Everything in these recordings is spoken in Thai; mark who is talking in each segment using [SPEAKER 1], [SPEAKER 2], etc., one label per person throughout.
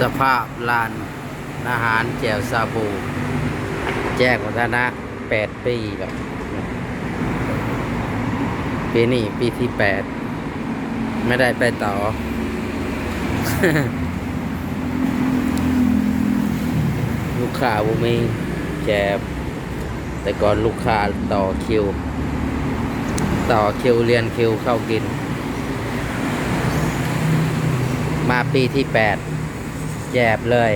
[SPEAKER 1] สภาพลานอาหารแจวซาบู แจ้งวัฒนะแปดปีแล้วปีนี้ปีที่แปดไม่ได้ไปต่อ ลูกค้าบุมีแจบแต่ก่อนลูกค้าต่อคิว ต่อคิวเรียนคิวเข้ากิน มาปีที่แปด แจบเลย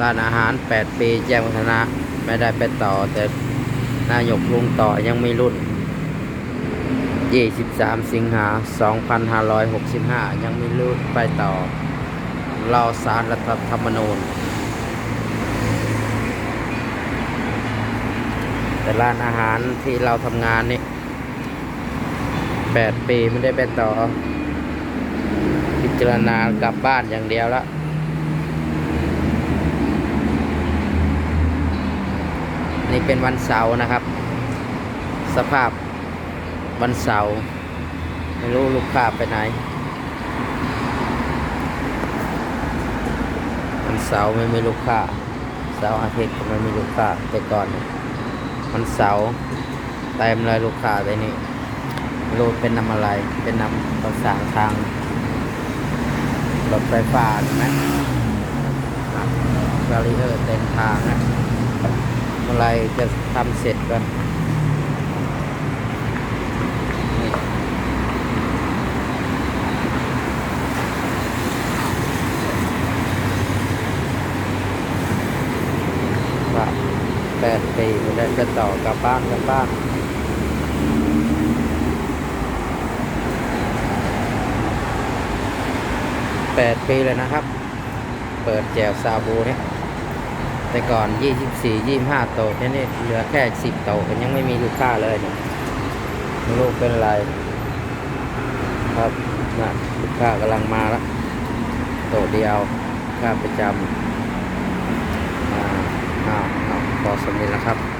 [SPEAKER 1] ร้านอาหาร 8 ปีแจ้งวัฒนะ ไม่ได้ไปต่อ แต่นายกลุงต่อยังไม่รุ่น 23 สิงหา 2565 ยังไม่รุ่นไปต่อรอสารรัฐธรรมนูญ แต่ร้านอาหารที่เราทำงานนี่8ปีไม่ได้ไปต่อ พิจารณากลับบ้านอย่างเดียวละนี่เป็นวันเสาร์นะครับ สภาพวันเสาร์ไม่รู้ลูกค้าไปไหน วันเสาร์ไม่มีลูกค้าเสาร์อาทิตย์ก็ไม่มีลูกค้าแต่ก่อน วันเสาร์เต็มเลยลูกค้าไปนี่รูดเป็นนำอะไร เป็นนำประสานทางรถไฟฟ้าใช่ไหมบาริเออร์เต็มทางนะเมื่อไรจะทำเสร็จกันนี่ว่า แปดปีไม่ได้จะต่อกลับบ้านกลับบ้านแปดปีเลยนะครับ เปิดแจวซาบูเนี่ยแต่ก่อน 24 25 โตะเนี่ยนี่เหลือแค่ 10 โตมันยังไม่มีลูกค้าเลยเนี่ยไม่รู้เป็นไร ครับนะลูกค้ากำลังมาแล้วโตเดียวค่าประจำอ่าอ้า พอสมนิแล้วครับ